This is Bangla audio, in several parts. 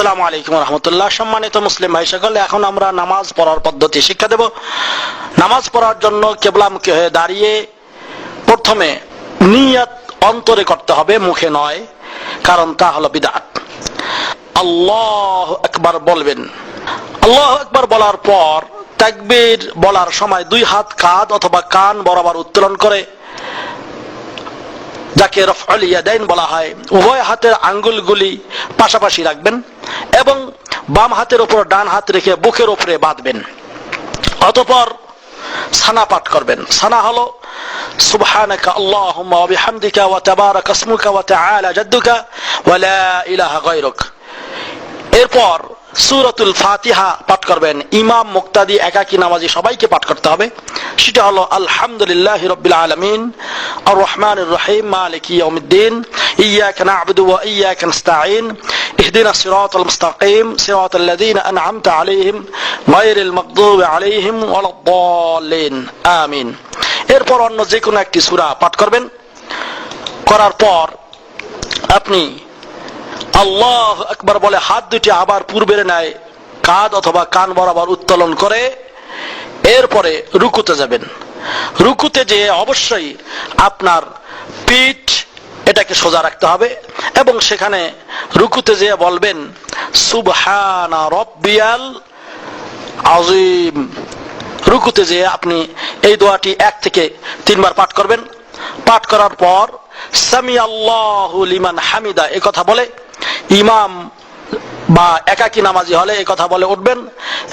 আসসালামু আলাইকুম রহমতুল্লাহ। সম্মানিত মুসলিম ভাই সকল, এখন আমরা নামাজ পড়ার পদ্ধতি শিক্ষা দেব। নামাজ পড়ার জন্য কেবলামুখী হয়ে দাঁড়িয়ে প্রথমে নিয়াত অন্তরে করতে হবে, মুখে নয়, কারণ তা হলো বিদাত। আল্লাহ একবার বলবেন। আল্লাহ একবার বলার পর তাকবীর বলার সময় দুই হাত কাঁধ অথবা কান বরাবর উত্তোলন করে, যাকে রফল ইয়াদাইন বলা হয়, উভয় হাতের আঙ্গুলগুলি পাশাপাশি রাখবেন। এবং বাম হাতের উপর ডান হাত রেখে বুকের উপরে বাঁধবেন। অতপর সানা পাঠ করবেন। সানা হলো, সুবহানাকা আল্লাহুম্মা ওয়া বিহামদিকা ওয়া তাবারাকা ইসমুকা ওয়া তাআলা জাদ্দুকা ওয়া ইলাহা গায়রুক। এরপর সূরাতুল ফাতিহা পাঠ করবেন ইমাম মুক্তাদি একাকী নামাজি সবাইকে পাঠ করতে হবে সেটা হলো আলহামদুলিল্লাহি রাব্বিল আলামিন আর রহমানির রহিম মালিকি ইয়াউমিদ্দিন ইয়াকা না'বুদু ওয়া ইয়াকা নাস্তাঈন اهدنا الصراط المستقيم صراط الذين أنعمت عليهم غير المغضوب عليهم ولا الضالين آمين এরপর অন্য যে কোনো একটি সূরা পাঠ করবেন করার পর আপনি আল্লাহ একবার বলে, হাত দুটি আবার পূর্বের নেয় কাঁধ অথবা কান বরাবর উত্তোলন করে এরপরে রুকুতে যাবেন। রুকুতে যে অবশ্যই আপনার পিঠ এটাকে সোজা রাখতে হবে এবং সেখানে রুকুতে যে বলবেন, সুবহানা রব্বিয়াল আজিম রুকুতে যে আপনি এই দোয়াটি এক থেকে তিনবার পাঠ করবেন। পাঠ করার পর সামি আল্লাহ লিমান হামিদা, এ কথা বলে ইমাম বা একাকী নামাজি হলে এই কথা বলে উঠবেন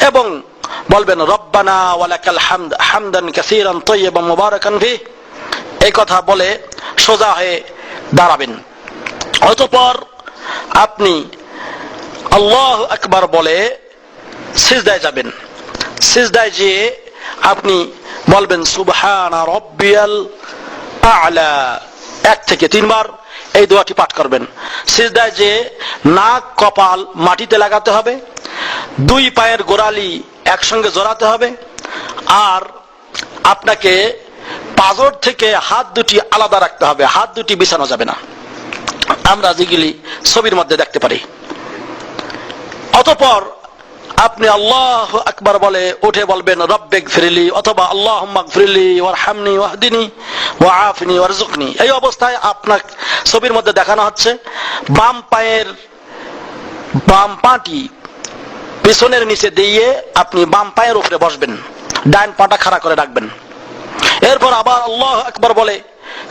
এবং বলবেন, রব্বানা ওয়ালাকাল হামদ, হামদান কাসীরান তাইয়্যিবান মুবারাকান ফি। এই কথা বলে সোজা হয়ে দাঁড়াবেন। অতঃপর আপনি আল্লাহ আকবার বলে সিজদায় যাবেন। সিজদায় যেয়ে আপনি বলবেন, সুবহানা রব্বিয়াল আ'লা। এক থেকে তিনবার এই দোয়াটি পাঠ করবেন। সিজদায় যে নাক, কপাল মাটিতে লাগাতে হবে, দুই পায়ের গোড়ালি একসঙ্গে জড়াতে হবে, আর আপনাকে পাজর থেকে হাত দুটি আলাদা রাখতে হবে, হাত দুটি বিছানো যাবে না। আমরা যেগুলি ছবির মধ্যে দেখতে পারি। অতপর আপনি আল্লাহ আকবার বলে, উঠে বলবেন রব্বেক ফিরিলি অথবা আল্লাহ ফিরিলি ওর হামনি ওয়াহদিনী ওয়া আফনি জুকনি এই অবস্থায় আপনার ছবির মধ্যে দেখানো হচ্ছে, বাম পায়ের বাম পাটি পেছনের নিচে দিয়ে আপনি বাম পায়ের উপরে বসবেন, ডান পাটা খাড়া করে রাখবেন। এরপর আবার আল্লাহ আকবার বলে,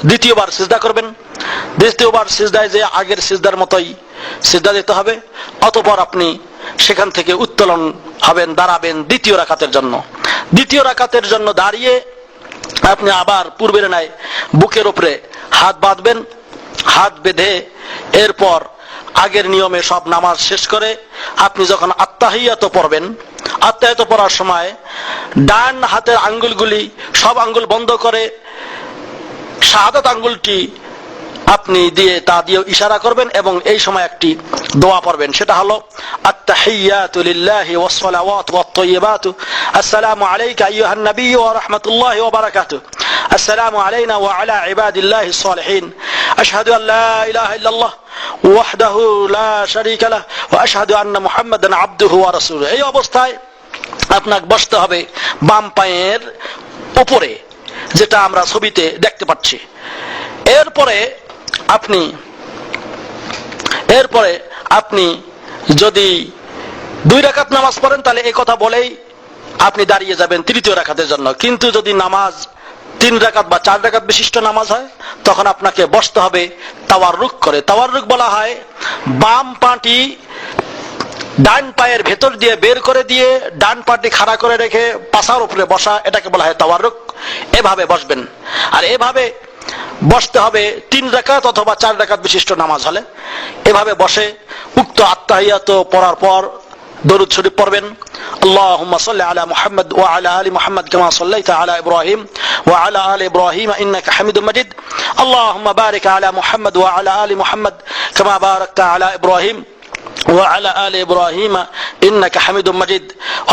দ্বিতীয়বার সিজদা করবেন। দ্বিতীয়বার সিজদায় যে আগের সিজদার মতোই সিজদা দিতে হবে, অতপর আপনি সেখান থেকে উত্তোলন হবেন, দাঁড়াবেন দ্বিতীয় রাখাতের জন্য। দ্বিতীয় রাখাতের জন্য দাঁড়িয়ে আপনি আবার পূর্বের নাই বুকের উপরে হাত বাঁধবেন, হাত বেঁধে এরপর আগের নিয়মে সব নামাজ শেষ করে আপনি যখন আত্মাহিয়াত পড়বেন, আত্মাহিয়াত পড়ার সময় ডান হাতের আঙ্গুলগুলি সব আঙ্গুল বন্ধ করে, শাহাদাত আঙ্গুলটি আপনি দিয়ে তা দিয়ে ইশারা করবেন এবং এই সময় একটি দোয়া পড়বেন। সেটা হলো, আত্তাহিয়াতু লিল্লাহি ওয়াস সালাওয়াতু ওয়াত তাইয়্যিবাতু। আসসালামু আলাইকা আইয়ুহান নাবী ওয়া রাহমাতুল্লাহি ওয়া বারাকাতুহু। السلام علينا وعلى عباد الله الصالحين أشهد أن لا إله إلا الله وحده لا شريك له وأشهد أن محمدا عبده ورسوله এই অবস্থায় আপনাকে বসতে হবে বাম পায়ের উপরে, যেটা আমরা ছবিতে দেখতে পাচ্ছি। এরপরে আপনি, এরপরে আপনি যদি দুই রাকাত নামাজ পড়েন, তাহলে এই কথা বলেই আপনি দাঁড়িয়ে যাবেন তৃতীয় রাকাতের জন্য। কিন্তু যদি নামাজ তিন রাকাত বা চার রাকাত বিশিষ্ট নামাজ হয়, তখন আপনাকে বসতে হবে তাওয়ার রুখ করে। তাওয়ার রুখ বলা হয়, বাম পাটি ডান পায়ের ভেতর দিয়ে বের করে দিয়ে ডান পাটি খাড়া করে রেখে পাশার উপরে বসা, এটাকে বলা হয় তাওয়ারুক এভাবে বসবেন। আর এভাবে বসতে হবে তিন রাকাত অথবা চার রাকাত বিশিষ্ট নামাজ হলে এভাবে বসে উক্ত আত্মাহিয়াত পড়ার পর দরুদ শরীফ পড়বেন اللهم صل على محمد وعلى ال محمد كما صليت على ابراهيم وعلى ال ابراهيم انك حميد مجيد اللهم بارك على محمد وعلى ال محمد كما باركت على ابراهيم وعلى آل إبراهيم إنك حميد مجيد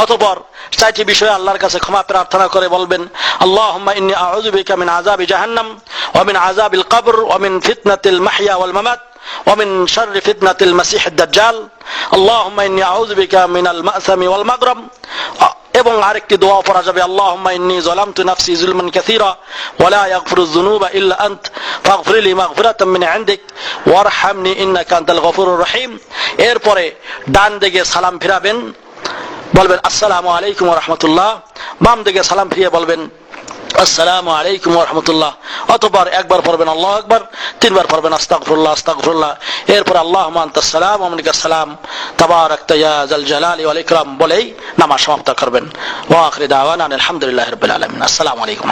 অতঃপর চারটি বিষয়ে আল্লাহর কাছে ক্ষমা প্রার্থনা করে বলবেন اللهم إني أعوذ بك من عذاب جهنم ومن عذاب القبر ومن فتنة المحيا والممات ومن شر فتنة المسيح الدجال اللهم إني أعوذ بك من المأثم والمغرم এবং আরেকটি দোয়া পড়া যাবে, আল্লাহুম্মা ইন্নী যালামতু নাফসি যুলমান কাসীরা ওয়া লা ইয়াগফিরুয যুনুবা ইল্লা আনত, ফাগফির লি মাগফিরাতাম মিন ইনদিক ওয়ারহামনি ইন্নাকা আনতাল গফুরুর রহিম। এরপরে ডান দিকে সালাম ফিরাবেন, বলবেন, আসসালামু আলাইকুম ওয়া রাহমাতুল্লাহ। বাম দিকে সালাম ফিরিয়ে বলবেন আসসালামু আলাইকুম রহমতুল্লাহ। অতবার একবার পড়বেন আল্লাহ একবার তিনবার পড়বেন আস্তাকফুল্লাহ আস্তাকফুল্লাহ এরপর আল্লাহ সালাম মিনকাস সালাম। তাবার জাল জালালি ওয়াল ইকরাম বলেই নামাজ সমাপ্ত করবেন। ওয়া আখির দাওয়ানা আলহামদুলিল্লাহি রাব্বিল আলামিন। আসসালামু আলাইকুম